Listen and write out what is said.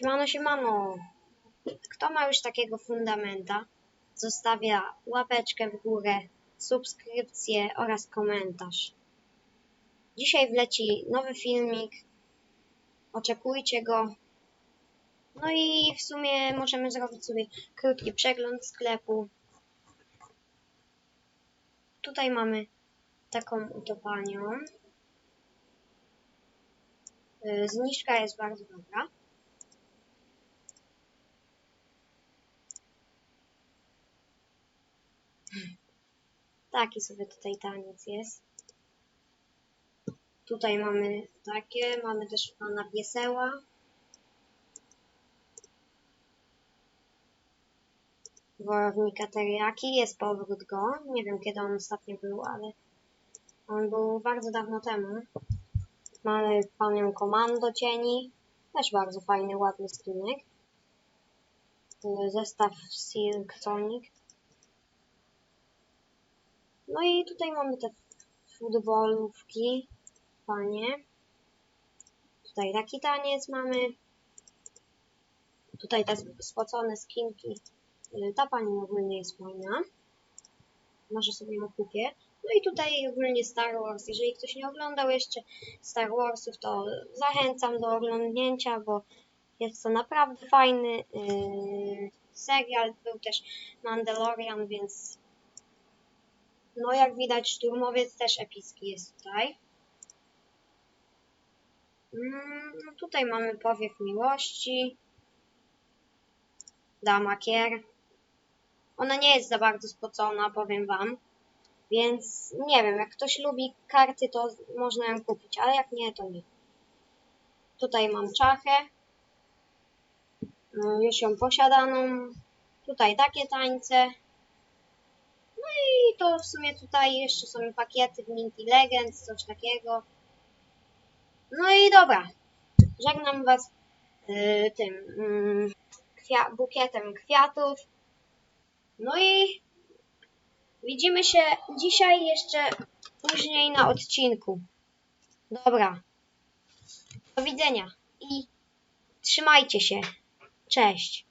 Siemano, siemano. Kto ma już takiego fundamenta, zostawia łapeczkę w górę, subskrypcję oraz komentarz. Dzisiaj wleci nowy filmik. Oczekujcie go. No i w sumie możemy zrobić sobie krótki przegląd sklepu. Tutaj mamy taką utopanią. Y, Zniżka jest bardzo dobra. Taki sobie tutaj taniec jest. Tutaj mamy takie, mamy też pana pieseła. Wojownika Teriaki, jest powrót go. Nie wiem kiedy on ostatnio był, ale on był bardzo dawno temu. Mamy panią Komando Cieni. Też bardzo fajny, ładny skinek. Zestaw Silk. No i tutaj mamy te futbolówki. Panie. Tutaj taki taniec mamy. Tutaj te spocone skinki. Y, Ta pani ogólnie jest fajna. Może sobie ją kupię. No i tutaj ogólnie Star Wars. Jeżeli ktoś nie oglądał jeszcze Star Warsów, to zachęcam do oglądnięcia, bo jest to naprawdę fajny yy, serial. Był też Mandalorian, więc no jak widać szturmowiec też epicki jest tutaj. Mm, no tutaj mamy powiew miłości. Dama Kier. Ona nie jest za bardzo spocona, powiem wam. Więc nie wiem, jak ktoś lubi karty, to można ją kupić, ale jak nie, to nie. Tutaj mam czachę. No, Już ją posiadaną. Tutaj takie tańce. To w sumie tutaj jeszcze są pakiety w Minty Legends, coś takiego. No i dobra. Żegnam was yy, tym yy, kwia- bukietem kwiatów. No i widzimy się dzisiaj jeszcze później na odcinku. Dobra. Do widzenia i trzymajcie się. Cześć.